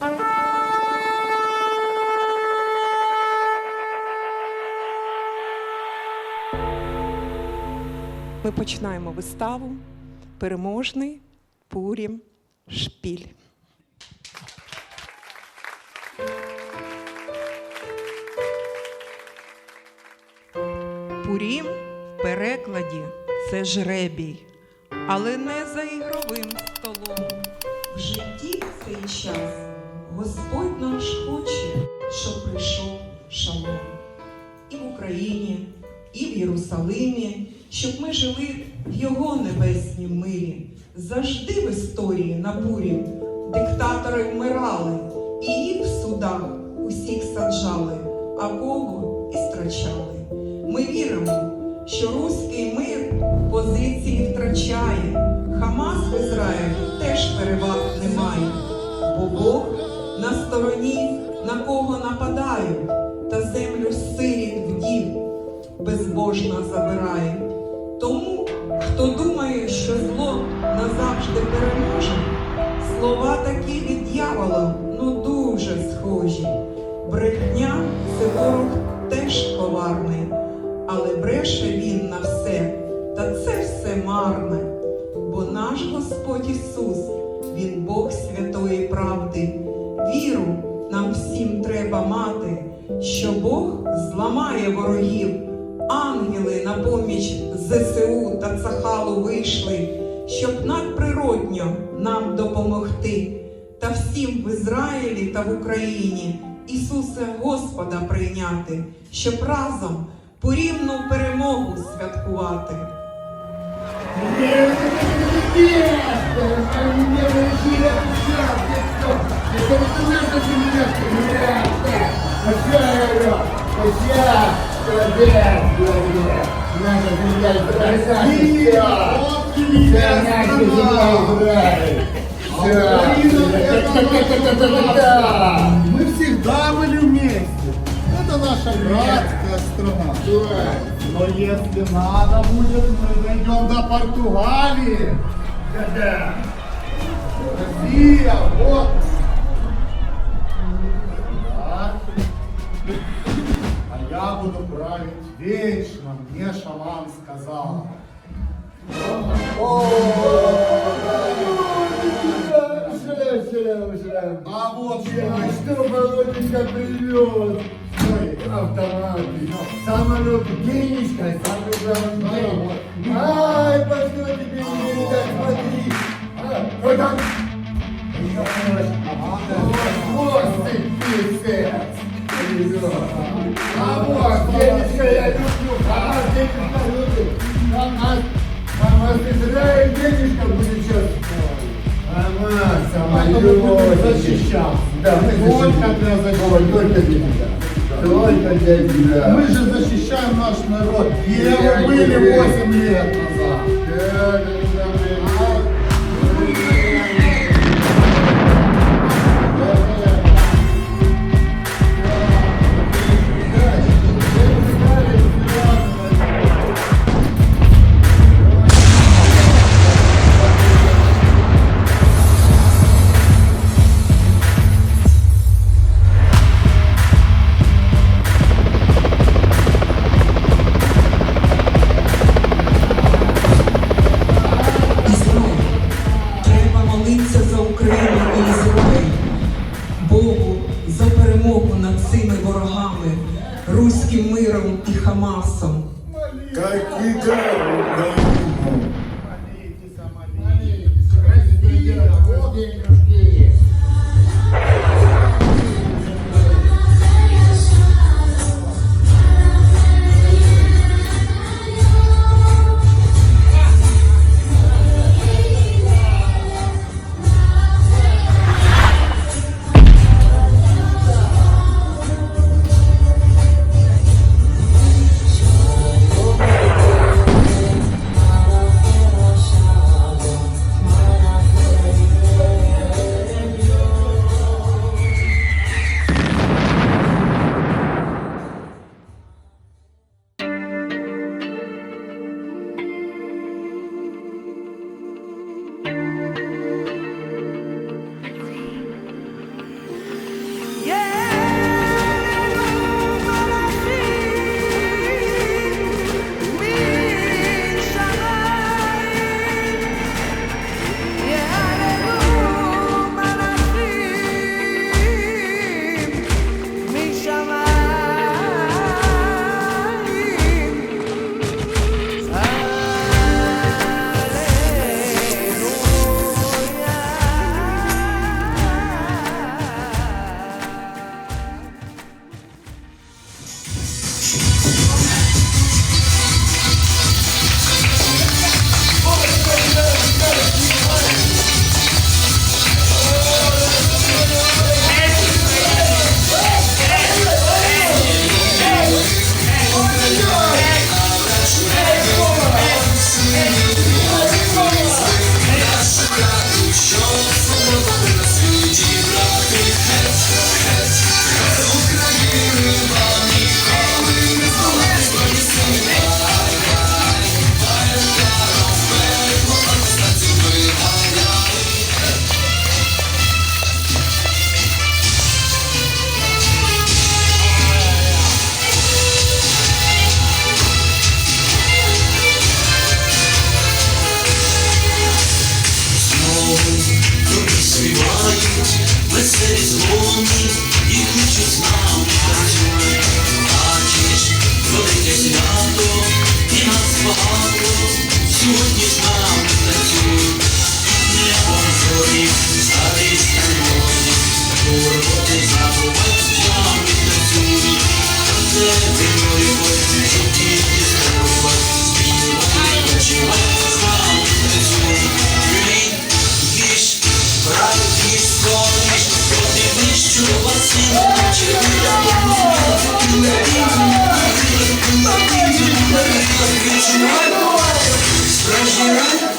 Ми починаємо виставу Переможний Пурім Шпіль. Пурім в перекладі це жребій, але не за ігровим столом. В житті цей час Господь наш хоче, щоб прийшов шалом. І в Україні, і в Єрусалимі, щоб ми жили в його небеснім мирі. Завжди в історії на бурі диктатори вмирали, і їх в судах усіх саджали, а кого і страчали. Ми віримо, що руський мир позиції втрачає. Хамас в Ізраїлі теж переваг немає, бо Бог стороні, на кого нападають, та землю сиріт вдів безбожно забирає. Тому, хто думає, що зло назавжди переможе, слова такі від дьявола, ну дуже схожі. Брехня це ворог теж коварний, але бреше він на все, та це все марне. Бо наш Господь Ісус, Він Бог святої правди. Віру треба мати, що Бог зламає ворогів. Ангели на поміч ЗСУ та Цахалу вийшли, щоб надприродньо нам допомогти. Та всім в Ізраїлі та в Україні Ісуса Господа прийняти, щоб разом порівну перемогу святкувати. Мы всегда были вместе. Это наша братская страна. Но если надо будет, мы дойдем до Португалии. Да-да. Россия, вот. буду править вечно, мне шаман сказал. А вот что. Что Володенька привез? Ой, автоматы, самолет, денежка, денег. Ай, по что тебе не передать, смотри. А, вот там. Вот ты писец. А а вас Израиль денежка будет сейчас. Ага, самолет. Мы будем защищаться. Да, мы Только защищаем. для защиты. Ой, Только для тебя. Только для тебя. Мы же защищаем наш народ. Где Я вы были не 8 лет назад? Цими ворогами, руським миром і Хамасом. Special, special.